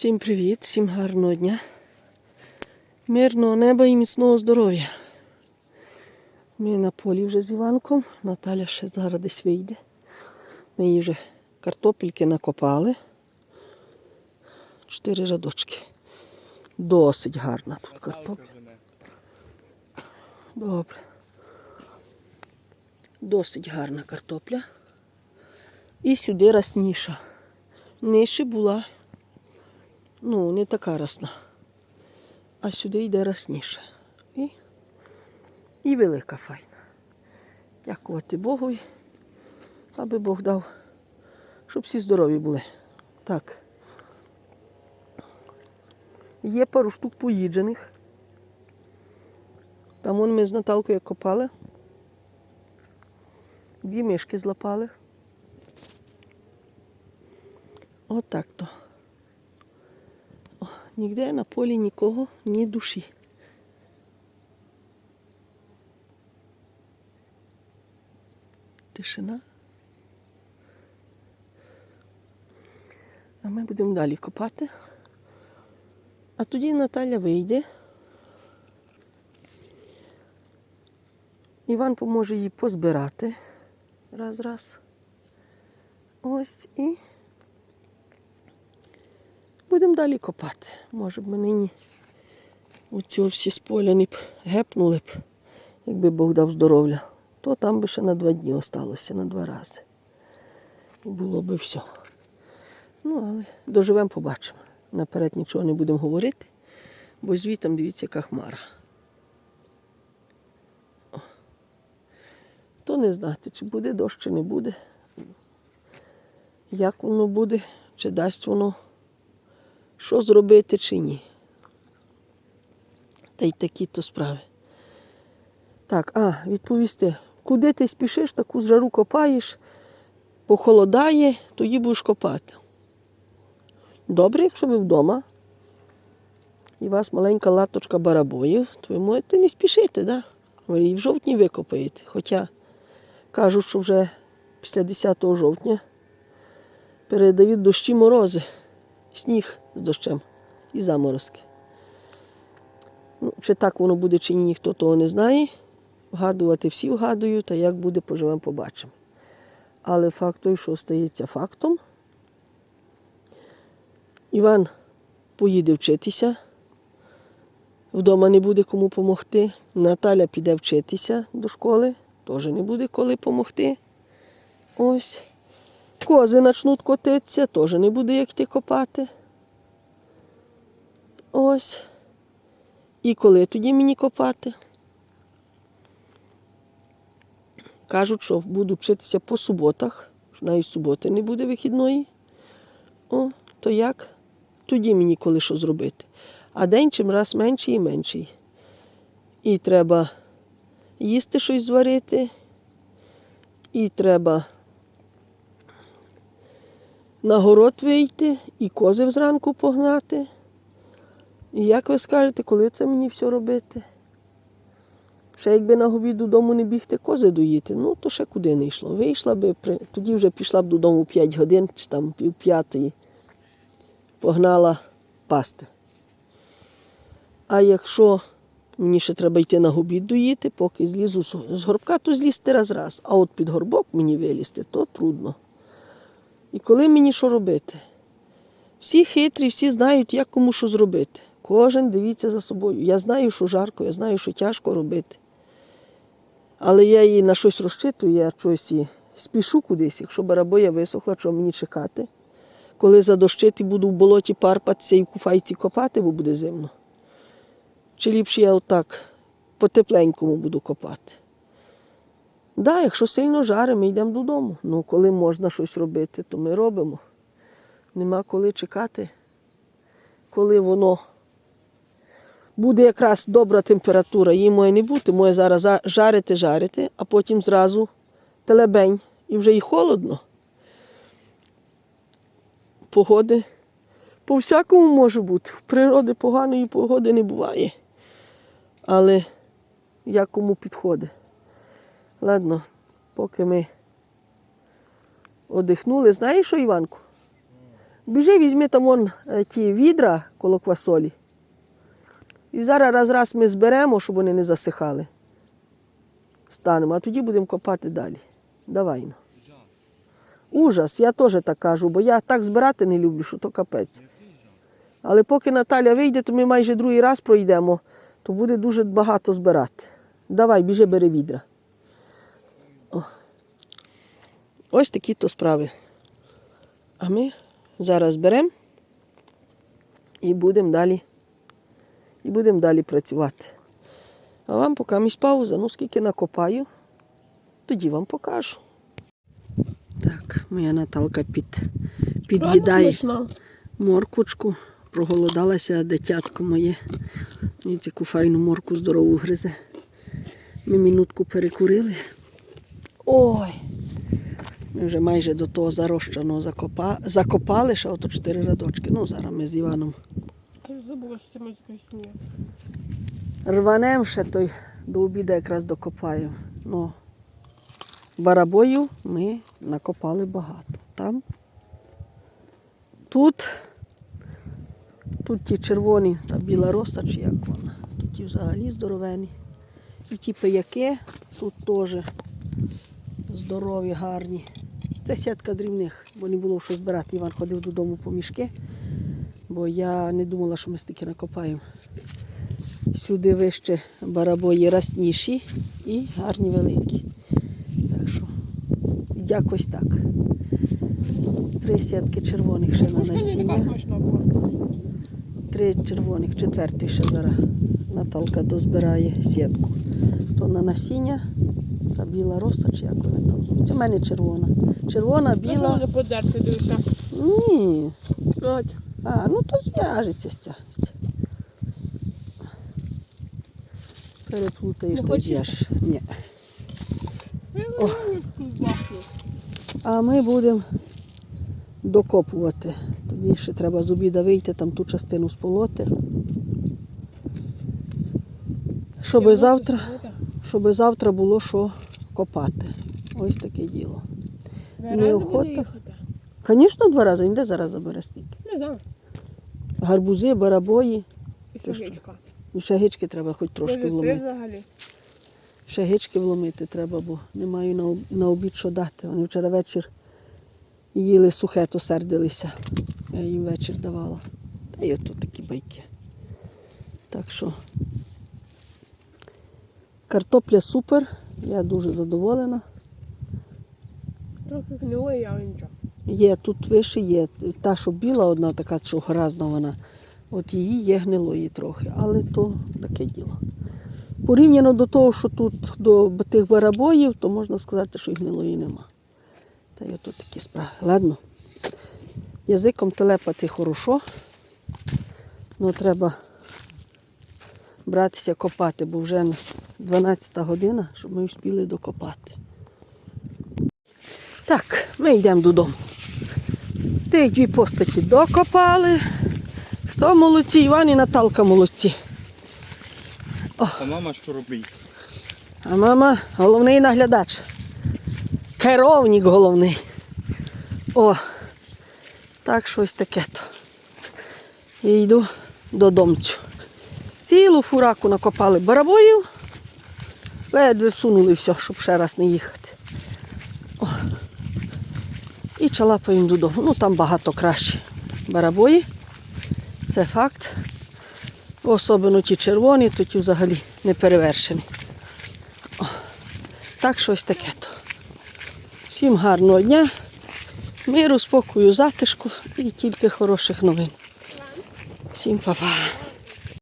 Всім привіт, всім гарного дня. Мирного неба і міцного здоров'я. Ми на полі вже з Іванком. Наталя ще зараз десь вийде. Ми її вже картопельки накопали. Чотири рядочки. Досить гарна тут картопля. Добре. Досить гарна картопля. І сюди росніша. Нижче була ну, не така росна. А сюди йде росніше. І, і велика файна. Дякувати Богу, аби Бог дав, щоб всі здорові були. Так. Є пару штук поїджених. Там вон ми з Наталкою копали. Дві мишки злапали. Отак то. О, ніде на полі нікого, ні душі. Тишина. А ми будемо далі копати. А тоді Наталя вийде. Іван поможе їй позбирати. Раз, раз. Ось і будемо далі копати. Може б ми нині оці всі споляні б гепнули б, якби Бог дав здоров'я, то там би ще на два дні осталося, на два рази. І було би все. Ну, але доживемо, побачимо. Наперед нічого не будемо говорити, бо звітом дивіться, яка хмара. То не знати, чи буде дощ, чи не буде. Як воно буде, чи дасть воно що зробити чи ні. Та й такі то справи. Так, а, відповісти, куди ти спішиш, таку жару копаєш, похолодає, тоді будеш копати. Добре, якщо ви вдома, і у вас маленька латочка барабоїв, то ви можете не спішити, да? ви в жовтні викопаєте. Хоча кажуть, що вже після 10 жовтня передають дощі морози, сніг з дощем і заморозки. Ну, Чи так воно буде, чи ні, ніхто того не знає. Вгадувати всі вгадують, а як буде, поживемо, побачимо. Але факт той, що стається фактом. Іван поїде вчитися, вдома не буде кому допомогти. Наталя піде вчитися до школи, теж не буде коли допомогти. Ось. Кози почнуть котитися, теж не буде як ти копати. Ось. І коли тоді мені копати? Кажуть, що буду вчитися по суботах, що навіть суботи не буде вихідної. О, то як? Тоді мені коли що зробити. А день чим раз менший і менший. І треба їсти щось зварити, і треба на город вийти, і кози зранку погнати. І як ви скажете, коли це мені все робити? Ще якби на обід додому не бігти, кози доїти, ну то ще куди не йшло. Вийшла би, тоді вже пішла б додому 5 годин, чи там пів п'ятої, погнала пасти. А якщо мені ще треба йти на обід доїти, поки злізу з горбка, то злізти раз раз. А от під горбок мені вилізти, то трудно. І коли мені що робити? Всі хитрі, всі знають, як кому що зробити. Кожен дивіться за собою. Я знаю, що жарко, я знаю, що тяжко робити. Але я її на щось розчитую, я щось і спішу кудись, якщо барабоя висохла, що мені чекати. Коли задощити буду в болоті парпатися і в куфайці копати, бо буде зимно. Чи ліпше я отак по-тепленькому буду копати. Да, якщо сильно жаре, ми йдемо додому. Ну, коли можна щось робити, то ми робимо. Нема коли чекати, коли воно буде якраз добра температура, її має не бути, має зараз жарити, жарити, а потім зразу телебень. І вже і холодно. Погоди по всякому може бути. В природи поганої погоди не буває. Але як кому підходить. Ладно, поки ми одихнули. Знаєш що, Іванку? Біжи, візьми там вон е, ті відра коло квасолі. І зараз раз-раз ми зберемо, щоб вони не засихали. Станемо, а тоді будемо копати далі. Давай. ну. Ужас, я теж так кажу, бо я так збирати не люблю, що то капець. Але поки Наталя вийде, то ми майже другий раз пройдемо, то буде дуже багато збирати. Давай, біжи, бери відра. О. Ось такі то справи. А ми зараз беремо і будемо далі. І будемо далі працювати. А вам поки місь пауза, ну скільки накопаю, тоді вам покажу. Так, моя Наталка під, під'їдає морквочку. Проголодалася дитятко моє. І таку файну морку здорову гризе. Ми минутку перекурили. Ой! Ми вже майже до того зарощаного закопа... закопали, ще ото чотири рядочки. Ну, зараз ми з Іваном Забула, що це існує. рванем ще той до обіду якраз докопаємо. Ну, барабою ми накопали багато. Там. Тут, тут ті червоні та біла роса, чи як вона. Тут ті взагалі здоровені. І ті пияки тут теж здорові, гарні. Це сітка дрібних, бо не було що збирати. Іван ходив додому по мішки, бо я не думала, що ми стільки накопаємо. Сюди вище барабої расніші і гарні великі. Так що якось так. Три сітки червоних ще на насіння. Три червоних, четвертий ще зараз Наталка дозбирає сітку. То на насіння, та біла роса, чи як вони там звуться. У мене червона. Червона, Біла. Ні. А, ну то зв'яжеться, стягнеться. Переплутаєш, Не то хочеш. Ні. О. А ми будемо докопувати. Тоді ще треба з обіда вийти, там ту частину сполоти. Щоб завтра, щоб завтра було що копати. Ось таке діло. неохота. Звісно, два рази, ніде зараз забере стільки. Не знаю. Гарбузи, барабої. І Ти що? сugичка. Ще гички треба хоч трошки Може, вломити. взагалі. Ще гички вломити треба, бо не маю на, на обід що дати. Вони вчора вечір їли сухе, то сердилися. Я їм вечір давала. Та й ото такі байки. Так що картопля супер. Я дуже задоволена. Трохи гнилої, але нічого. Є тут вище є. Та, що біла, одна така, що гразна вона. От її є гнилої трохи, але то таке діло. Порівняно до того, що тут до тих барабоїв, то можна сказати, що і гнилої нема. Та й ото такі справи. Ладно. Язиком телепати хорошо. Ну треба братися копати, бо вже 12 година, щоб ми встигли докопати. Так, ми йдемо додому. Ті дві постаті докопали. Хто молодці? Іван і Наталка молодці. А мама що робить? А мама головний наглядач. Керовник головний. О, так щось таке то. І йду додомцю. Цілу фураку накопали барабоїв. Ледве всунули все, щоб ще раз не їхати. О. І чалапаємо додому. Ну там багато краще барабої. Це факт. Особливо ті червоні, то ті взагалі не перевершені. О, так щось таке то. Всім гарного дня, миру, спокою, затишку і тільки хороших новин. Всім па-па.